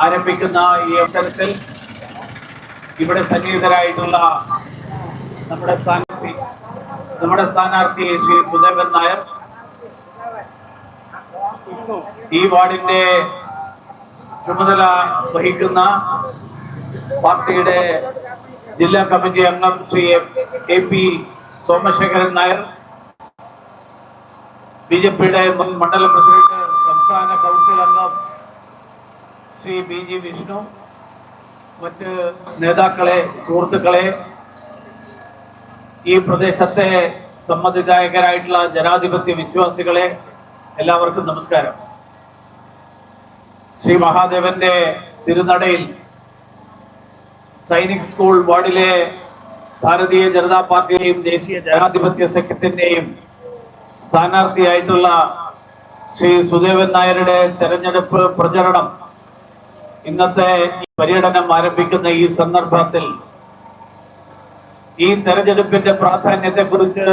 ആരംഭിക്കുന്ന ഈ അവസരത്തിൽ ഇവിടെ സന്നിഹിതരായിട്ടുള്ള നമ്മുടെ സ്ഥാനാർത്ഥി നമ്മുടെ സ്ഥാനാർത്ഥി ശ്രീ സുദേവൻ നായർ ഈ വാർഡിന്റെ ചുമതല വഹിക്കുന്ന പാർട്ടിയുടെ ജില്ലാ കമ്മിറ്റി അംഗം Shri A P Somasekharan Nair B J പിയുടെ മുൻ മണ്ഡലം പ്രസിഡന്റ് സംസ്ഥാന കൗൺസിൽ അംഗം ശ്രീ ബി ജി വിഷ്ണു മറ്റ് നേതാക്കളെ സുഹൃത്തുക്കളെ ഈ പ്രദേശത്തെ സമ്മതിദായകരായിട്ടുള്ള ജനാധിപത്യ വിശ്വാസികളെ എല്ലാവർക്കും നമസ്കാരം. ശ്രീ മഹാദേവന്റെ തിരുനടയിൽ സൈനിക് സ്കൂൾ വാർഡിലെ ഭാരതീയ ജനതാ പാർട്ടിയെയും ദേശീയ ജനാധിപത്യ സഖ്യത്തിന്റെയും സ്ഥാനാർത്ഥിയായിട്ടുള്ള ശ്രീ സുദേവൻ നായരുടെ തെരഞ്ഞെടുപ്പ് പ്രചരണം ഇന്നത്തെ പര്യടനം ആരംഭിക്കുന്ന ഈ സന്ദർഭത്തിൽ ഈ തെരഞ്ഞെടുപ്പിന്റെ പ്രാധാന്യത്തെ കുറിച്ച്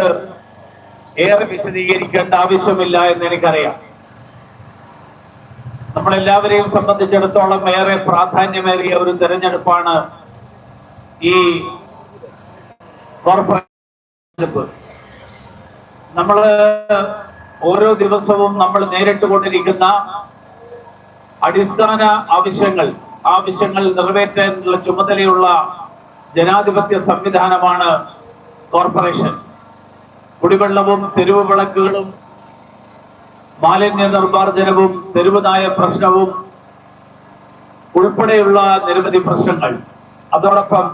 ഏറെ വിശദീകരിക്കേണ്ട ആവശ്യമില്ല എന്ന് എനിക്കറിയാം. നമ്മളെല്ലാവരെയും സംബന്ധിച്ചിടത്തോളം ഏറെ പ്രാധാന്യമേറിയ ഒരു തെരഞ്ഞെടുപ്പാണ് ഈ കോർപ്പറേറ്റ് നമ്മൾ നമ്മൾ ഓരോ ദിവസവും നമ്മൾ നേരിട്ട് കൊണ്ടിരിക്കുന്ന അടിസ്ഥാന ആവശ്യങ്ങൾ ആവശ്യങ്ങൾ നിറവേറ്റാനുള്ള ചുമതലയുള്ള ജനാധിപത്യ സംവിധാനമാണ് കോർപ്പറേഷൻ. കുടിവെള്ളവും തെരുവ് വിളക്കുകളും മാലിന്യ നിർമ്മാർജനവും തെരുവുനായ പ്രശ്നവും ഉൾപ്പെടെയുള്ള നിരവധി പ്രശ്നങ്ങൾ. അതോടൊപ്പം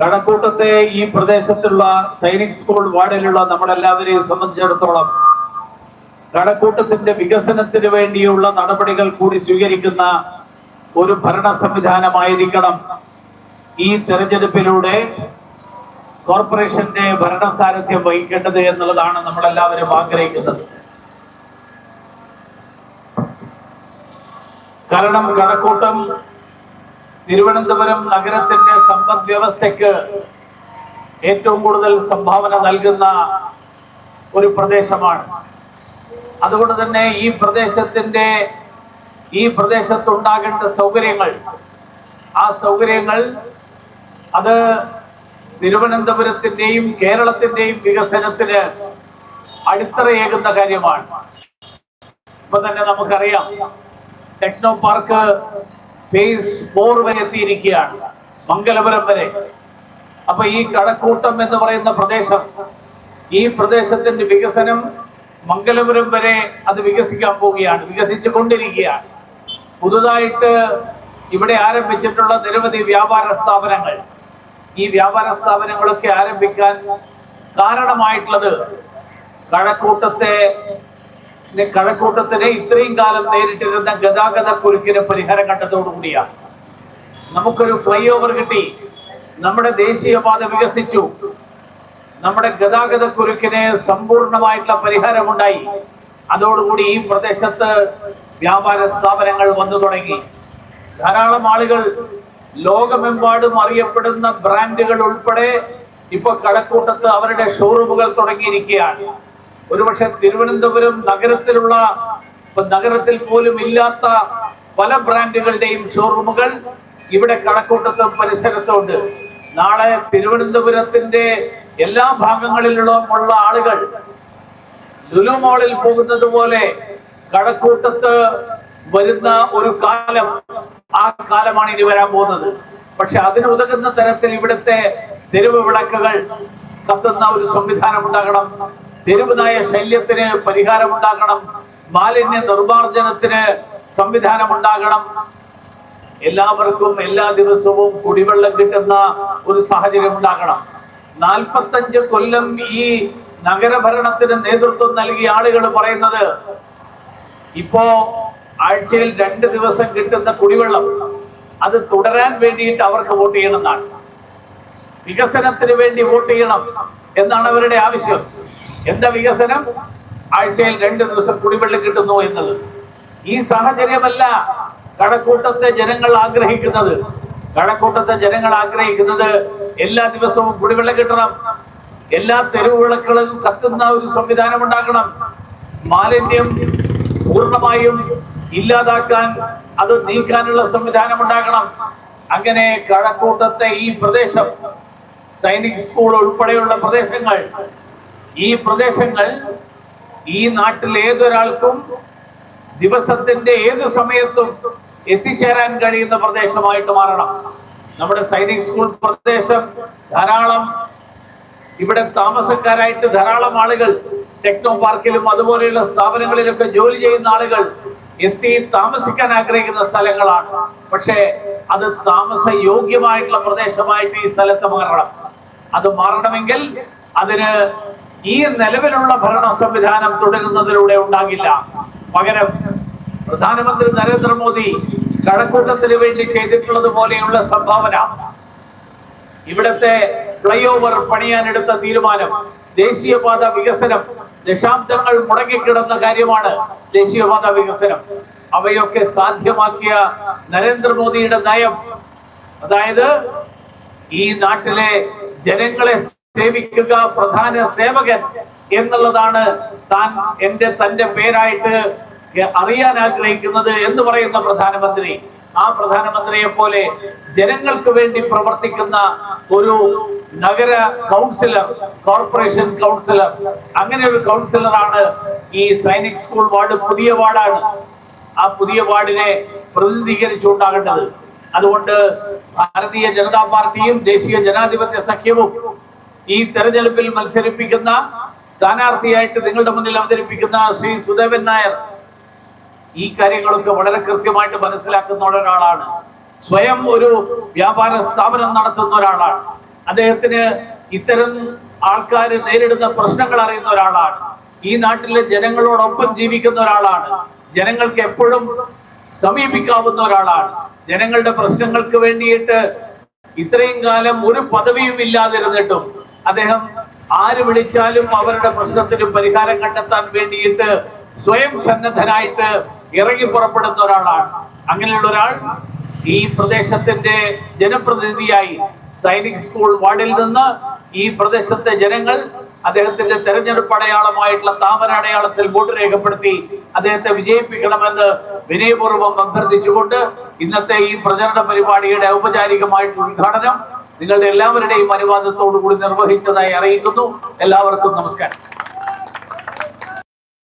കടക്കൂട്ടത്തെ ഈ പ്രദേശത്തുള്ള സൈനിക് സ്കൂൾ വാർഡിലുള്ള നമ്മളെല്ലാവരെയും സംബന്ധിച്ചിടത്തോളം കടക്കൂട്ടത്തിന്റെ വികസനത്തിന് വേണ്ടിയുള്ള നടപടികൾ കൂടി സ്വീകരിക്കുന്ന ഒരു ഭരണ സംവിധാനമായിരിക്കണം ഈ തെരഞ്ഞെടുപ്പിലൂടെ കോർപ്പറേഷന്റെ ഭരണസാരഥ്യം വഹിക്കേണ്ടത് എന്നുള്ളതാണ് നമ്മളെല്ലാവരും ആഗ്രഹിക്കുന്നത്. കാരണം കടക്കൂട്ടം തിരുവനന്തപുരം നഗരത്തിന്റെ സമ്പദ് വ്യവസ്ഥയ്ക്ക് ഏറ്റവും കൂടുതൽ സംഭാവന നൽകുന്ന ഒരു പ്രദേശമാണ്. അതുകൊണ്ട് തന്നെ ഈ പ്രദേശത്തിന്റെ ഈ പ്രദേശത്തുണ്ടാകേണ്ട സൗകര്യങ്ങൾ ആ സൗകര്യങ്ങൾ അത് തിരുവനന്തപുരത്തിന്റെയും കേരളത്തിന്റെയും വികസനത്തിന് അടിത്തറയേകുന്ന കാര്യമാണ്. ഇപ്പൊ തന്നെ നമുക്കറിയാം ടെക്നോ പാർക്ക് ഫേസ് ഫോർ വരെ എത്തിയിരിക്കുകയാണ് മംഗലപുരം വരെ. അപ്പൊ ഈ കടക്കൂട്ടം എന്ന് പറയുന്ന പ്രദേശം ഈ പ്രദേശത്തിന്റെ വികസനം മംഗലപുരം വരെ അത് വികസിക്കാൻ പോവുകയാണ് വികസിച്ചു കൊണ്ടിരിക്കുകയാണ് പുതുതായിട്ട് ഇവിടെ ആരംഭിച്ചിട്ടുള്ള നിരവധി വ്യാപാര സ്ഥാപനങ്ങൾ. ഈ വ്യാപാര സ്ഥാപനങ്ങളൊക്കെ ആരംഭിക്കാൻ കാരണമായിട്ടുള്ളത് കഴക്കൂട്ടത്തെ കഴക്കൂട്ടത്തിനെ ഇത്രയും കാലം നേരിട്ടിരുന്ന ഗതാഗത കുരുക്കിന് പരിഹാരം കണ്ടതോടുകൂടിയാണ് നമുക്കൊരു ഫ്ലൈ ഓവർ കിട്ടി നമ്മുടെ ദേശീയപാത വികസിച്ചു. നമ്മുടെ ഗതാഗത കുരുക്കിന് സമ്പൂർണമായിട്ടുള്ള പരിഹാരമുണ്ടായി. അതോടുകൂടി ഈ പ്രദേശത്ത് വ്യാപാര സ്ഥാപനങ്ങൾ വന്നു തുടങ്ങി. ധാരാളം ആളുകൾ ലോകമെമ്പാടും അറിയപ്പെടുന്ന ബ്രാൻഡുകൾ ഉൾപ്പെടെ ഇപ്പൊ കടക്കൂട്ടത്ത് അവരുടെ ഷോറൂമുകൾ തുടങ്ങിയിരിക്കുകയാണ്. ഒരുപക്ഷെ തിരുവനന്തപുരം നഗരത്തിലുള്ള നഗരത്തിൽ പോലും ഇല്ലാത്ത പല ബ്രാൻഡുകളുടെയും ഷോറൂമുകൾ ഇവിടെ കടക്കൂട്ടത്തും പരിസരത്തുണ്ട് നാളെ തിരുവനന്തപുരത്തിന്റെ എല്ലാ ഭാഗങ്ങളിലുള്ള ഉള്ള ആളുകൾ ലുലു മോളിൽ പോകുന്നത് പോലെ കടക്കൂട്ടത്ത് വരുന്ന ഒരു കാലം ആ കാലമാണ് ഇനി വരാൻ പോകുന്നത്. പക്ഷെ അതിന് ഉതകുന്ന തരത്തിൽ ഇവിടുത്തെ തെരുവ് വിളക്കുകൾ കത്തുന്ന ഒരു സംവിധാനം ഉണ്ടാകണം. തെരുവുനായ ശല്യത്തിന് പരിഹാരം ഉണ്ടാകണം. മാലിന്യ നിർമ്മാർജനത്തിന് സംവിധാനം ഉണ്ടാകണം. എല്ലാവർക്കും എല്ലാ ദിവസവും കുടിവെള്ളം കിട്ടുന്ന ഒരു സാഹചര്യം ഉണ്ടാകണം. നാൽപ്പത്തഞ്ച് കൊല്ലം ഈ നഗരഭരണത്തിന് നേതൃത്വം നൽകിയ ആളുകൾ പറയുന്നത് ഇപ്പോ ആഴ്ചയിൽ രണ്ട് ദിവസം കിട്ടുന്ന കുടിവെള്ളം അത് തുടരാൻ വേണ്ടിയിട്ട് അവർക്ക് വോട്ട് ചെയ്യണം എന്നാണ് വികസനത്തിന് വേണ്ടി വോട്ട് ചെയ്യണം എന്നാണ് അവരുടെ ആവശ്യം. എന്താ വികസനം? ആഴ്ചയിൽ രണ്ട് ദിവസം കുടിവെള്ളം കിട്ടുന്നു എന്നുള്ളത് ഈ സാഹചര്യമല്ല കടക്കൂട്ടത്തെ ജനങ്ങൾ ആഗ്രഹിക്കുന്നത്. കടക്കൂട്ടത്തെ ജനങ്ങൾ ആഗ്രഹിക്കുന്നത് എല്ലാ ദിവസവും കുടിവെള്ളം കിട്ടണം. എല്ലാ തെരുവ് കത്തുന്ന ഒരു സംവിധാനം ഉണ്ടാക്കണം. മാലിന്യം പൂർണമായും ഇല്ലാതാക്കാൻ അത് നീക്കാനുള്ള സംവിധാനം ഉണ്ടാക്കണം അങ്ങനെ കഴക്കൂട്ടത്തെ ഈ പ്രദേശം സൈനിക് സ്കൂൾ ഉൾപ്പെടെയുള്ള പ്രദേശങ്ങൾ ഈ പ്രദേശങ്ങൾ ഈ നാട്ടിൽ ഏതൊരാൾക്കും ദിവസത്തിന്റെ ഏത് സമയത്തും എത്തിച്ചേരാൻ കഴിയുന്ന പ്രദേശമായിട്ട് മാറണം. നമ്മുടെ സൈനിക് സ്കൂൾ പ്രദേശം ധാരാളം ഇവിടെ താമസക്കാരായിട്ട് ധാരാളം ആളുകൾ ടെക്നോ പാർക്കിലും അതുപോലെയുള്ള സ്ഥാപനങ്ങളിലൊക്കെ ജോലി ചെയ്യുന്ന ആളുകൾ എത്തി താമസിക്കാൻ ആഗ്രഹിക്കുന്ന സ്ഥലങ്ങളാണ്. പക്ഷേ അത് താമസ യോഗ്യമായിട്ടുള്ള പ്രദേശമായിട്ട് ഈ സ്ഥലത്ത് മാറണം. അത് മാറണമെങ്കിൽ അതിന് ഈ നിലവിലുള്ള ഭരണ സംവിധാനം തുടരുന്നതിലൂടെ ഉണ്ടാകില്ല. പകരം പ്രധാനമന്ത്രി നരേന്ദ്രമോദി കഴക്കൂട്ടത്തിന് വേണ്ടി ചെയ്തിട്ടുള്ളത് പോലെയുള്ള സംഭാവന. ഇവിടത്തെ ഫ്ലൈ ഓവർ പണിയാനെടുത്ത തീരുമാനം ദേശീയപാത വികസനം ദശാബ്ദങ്ങൾ മുടങ്ങിക്കിടന്ന കാര്യമാണ് ദേശീയപാത വികസനം. അവയൊക്കെ സാധ്യമാക്കിയ നരേന്ദ്രമോദിയുടെ നയം. അതായത് ഈ നാട്ടിലെ ജനങ്ങളെ സേവിക്കുക പ്രധാന സേവകൻ എന്നുള്ളതാണ് താൻ എന്റെ തന്റെ പേരായിട്ട് അറിയാൻ ആഗ്രഹിക്കുന്നത് എന്ന് പറയുന്ന പ്രധാനമന്ത്രി. ആ പ്രധാനമന്ത്രിയെ പോലെ ജനങ്ങൾക്ക് വേണ്ടി പ്രവർത്തിക്കുന്ന ഒരു നഗര കൗൺസിലർ കോർപ്പറേഷൻ കൗൺസിലർ അങ്ങനെ ഒരു കൗൺസിലറാണ് ഈ സൈനിക് സ്കൂൾ വാർഡ് പുതിയ വാർഡാണ്. ആ പുതിയ വാർഡിനെ പ്രതിനിധീകരിച്ചുണ്ടാകേണ്ടത്. അതുകൊണ്ട് ഭാരതീയ ജനതാ പാർട്ടിയും ദേശീയ ജനാധിപത്യ സഖ്യവും ഈ തെരഞ്ഞെടുപ്പിൽ മത്സരിപ്പിക്കുന്ന സ്ഥാനാർത്ഥിയായിട്ട് നിങ്ങളുടെ മുന്നിൽ അവതരിപ്പിക്കുന്ന ശ്രീ സുദേവൻ നായർ ഈ കാര്യങ്ങളൊക്കെ വളരെ കൃത്യമായിട്ട് മനസ്സിലാക്കുന്ന ഒരാളാണ്. സ്വയം ഒരു വ്യാപാര സ്ഥാപനം നടത്തുന്ന ഒരാളാണ്. അദ്ദേഹത്തിന് ഇത്തരം ആൾക്കാർ നേരിടുന്ന പ്രശ്നങ്ങൾ അറിയുന്ന ഒരാളാണ്. ഈ നാട്ടിലെ ജനങ്ങളോടൊപ്പം ജീവിക്കുന്ന ഒരാളാണ്. ജനങ്ങൾക്ക് എപ്പോഴും സമീപിക്കാവുന്ന ഒരാളാണ്. ജനങ്ങളുടെ പ്രശ്നങ്ങൾക്ക് വേണ്ടിയിട്ട് ഇത്രയും കാലം ഒരു പദവിയും ഇല്ലാതിരുന്നിട്ടും അദ്ദേഹം ആര് വിളിച്ചാലും അവരുടെ പ്രശ്നത്തിന് പരിഹാരം കണ്ടെത്താൻ വേണ്ടിയിട്ട് സ്വയം സന്നദ്ധനായിട്ട് ഇറങ്ങി പുറപ്പെടുന്ന ഒരാളാണ്. അങ്ങനെയുള്ള ഒരാൾ ഈ പ്രദേശത്തിന്റെ ജനപ്രതിനിധിയായി സൈനിക് സ്കൂൾ വാർഡിൽ നിന്ന് ഈ പ്രദേശത്തെ ജനങ്ങൾ അദ്ദേഹത്തിന്റെ തെരഞ്ഞെടുപ്പ് അടയാളമായിട്ടുള്ള താമര അടയാളത്തിൽ വോട്ട് രേഖപ്പെടുത്തി അദ്ദേഹത്തെ വിജയിപ്പിക്കണമെന്ന് വിനയപൂർവം അഭ്യർത്ഥിച്ചുകൊണ്ട് ഇന്നത്തെ ഈ പ്രചരണ പരിപാടിയുടെ ഔപചാരികമായിട്ടുള്ള ഉദ്ഘാടനം നിങ്ങളുടെ എല്ലാവരുടെയും അനുവാദത്തോടു കൂടി നിർവഹിച്ചതായി അറിയിക്കുന്നു. എല്ലാവർക്കും നമസ്കാരം.